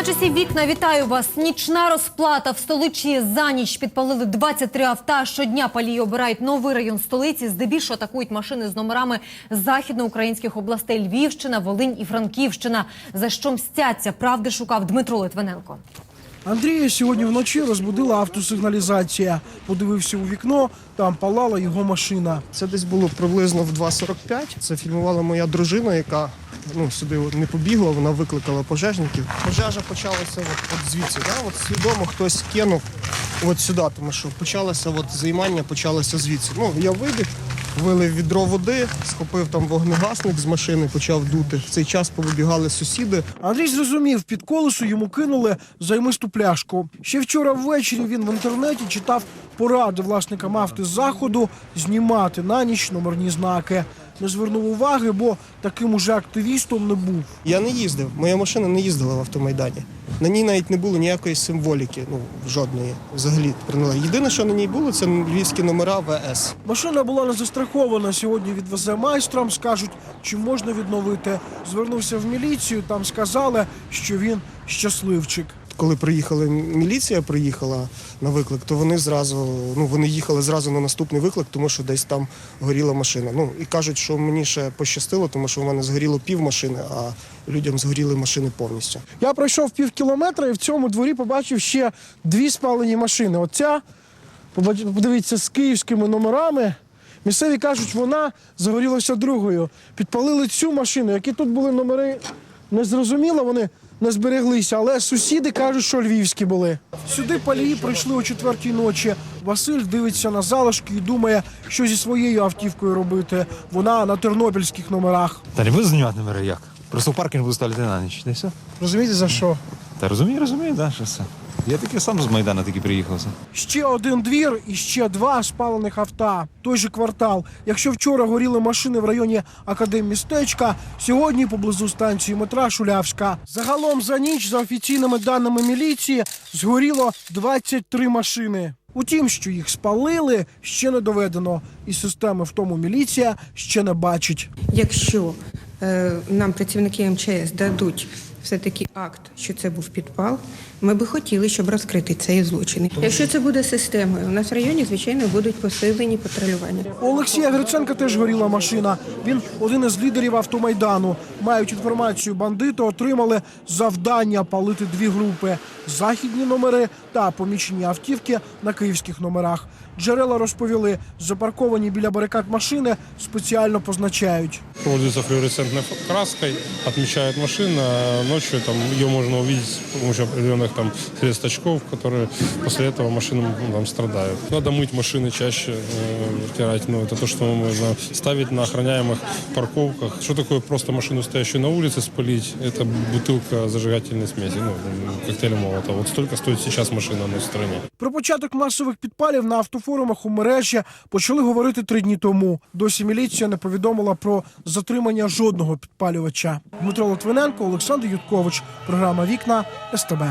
На часі вікна вітаю вас. Нічна розплата в столичі за ніч підпалили 23 авто. Щодня палії обирають новий район столиці. Здебільшого атакують машини з номерами західноукраїнських областей Львівщина, Волинь і Франківщина. За що мстяться? Правди шукав Дмитро Литвиненко. Андрія сьогодні вночі розбудила автосигналізація. Подивився у вікно, там палала його машина. Це десь було приблизно в 2.45. Це фільмувала моя дружина, яка ну, сюди не побігла, вона викликала пожежників. Пожежа почалася от, от звідси. Да? От свідомо хтось кинув от сюди, тому що почалося от, займання почалося звідси. Ну, я вибіг, вилив відро води, схопив там вогнегасник з машини, почав дути. В цей час повибігали сусіди. Андрій зрозумів, під колесо йому кинули займисту пляшку. Ще вчора ввечері він в інтернеті читав поради власникам авто з заходу знімати на ніч номерні знаки. Не звернув уваги, бо таким уже активістом не був. Я не їздив, моя машина не їздила в автомайдані. На ній навіть не було ніякої символіки, ну жодної взагалі. Єдине, що на ній було, це львівські номера ВС. Машина була не застрахована. Сьогодні відвезе майстрам. Скажуть, чи можна відновити. Звернувся в міліцію. Там сказали, що він щасливчик. Коли приїхала міліція, приїхала на виклик, то вони зразу ну вони їхали зразу на наступний виклик, тому що десь там горіла машина. Ну і кажуть, що мені ще пощастило, тому що в мене згоріло пів машини, а людям згоріли машини повністю. Я пройшов пів кілометра і в цьому дворі побачив ще дві спалені машини. Оця, подивіться, з київськими номерами. Місцеві кажуть, вона загорілася другою. Підпалили цю машину, які тут були номери, не зрозуміло, вони не збереглися, але сусіди кажуть, що львівські були. Сюди палії прийшли о четвертій ночі. Василь дивиться на залишки і думає, що зі своєю автівкою робити. Вона на тернопільських номерах. Та не буду знімати номери як. Просто в паркінг буду ставити на ніч. Та й все. Розумієте за що? Та розумію, розумію, да, що все. Я таки сам з Майдана таки приїхав. Ще один двір і ще два спалених авто. Той же квартал. Якщо вчора горіли машини в районі Академмістечка, сьогодні поблизу станції метра Шулявська. Загалом за ніч, за офіційними даними міліції, згоріло 23 машини. Утім, що їх спалили, ще не доведено, і системи в тому міліція ще не бачить. Якщо е, нам працівники МЧС дадуть все-таки акт, що це був підпал, ми би хотіли, щоб розкрити цей злочин. Якщо це буде системою, у нас в районі, звичайно, будуть посилені патрулювання. У Олексія Гриценка теж горіла машина. Він один із лідерів автомайдану. Мають інформацію, бандити отримали завдання палити дві групи: західні номери та помічені автівки на київських номерах. Джерела розповіли, запарковані біля барикад машини спеціально позначають. Пользуются флуоресцентной краской, отмечают машину, ночью там ее можно увидеть с помощью определенных там средств очков, которые после этого машины ну, там страдают. Надо мыть машины чаще, э, втирать, ну это то, что можно ставить на охраняемых парковках. Что такое просто машину, стоящую на улице, спалить? Это бутылка зажигательной смеси, ну, коктейля Молотова. Вот столько стоит сейчас машина на стране. Про початок масових підпалів на автофорумах у мережі почали говорити три дні тому. Досі міліція не повідомила про затримання жодного підпалювача. Дмитро Литвиненко, Олександр Юткович. Програма Вікна СТБ.